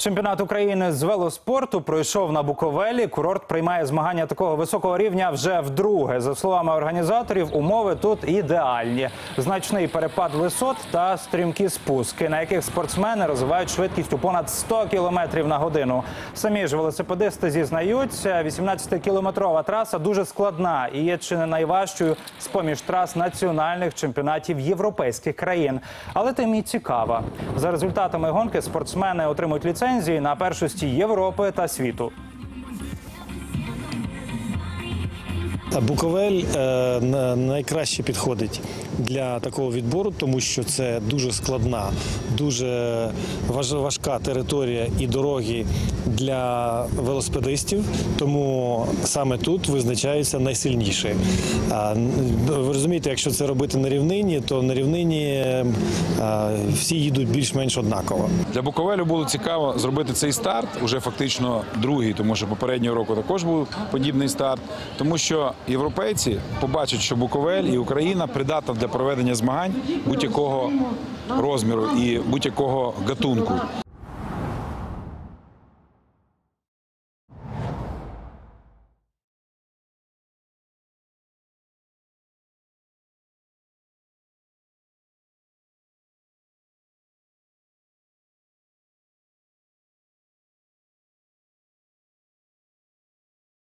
Чемпіонат України з велоспорту пройшов на Буковелі. Курорт приймає змагання такого високого рівня вже вдруге. За словами організаторів, умови тут ідеальні. Значний перепад висот та стрімкі спуски, на яких спортсмени розвивають швидкість у понад 100 км на годину. Самі ж велосипедисти зізнаються, 18-кілометрова траса дуже складна і є чи не найважчою з поміж трас національних чемпіонатів європейських країн. Але тим і цікава. За результатами гонки спортсмени отримують ліцензії на першості Європи та світу. Буковель е, найкраще підходить для такого відбору, тому що це дуже складна, дуже важка територія і дороги для велосипедистів. Тому саме тут визначаються найсильніші. Ви розумієте, якщо це робити на рівнині, то на рівнині е, всі їдуть більш-менш однаково. Для Буковелю було цікаво зробити цей старт, уже фактично другий, тому що попереднього року також був подібний старт. Тому що європейці побачать, що Буковель і Україна придатна для проведення змагань будь-якого розміру і будь-якого гатунку.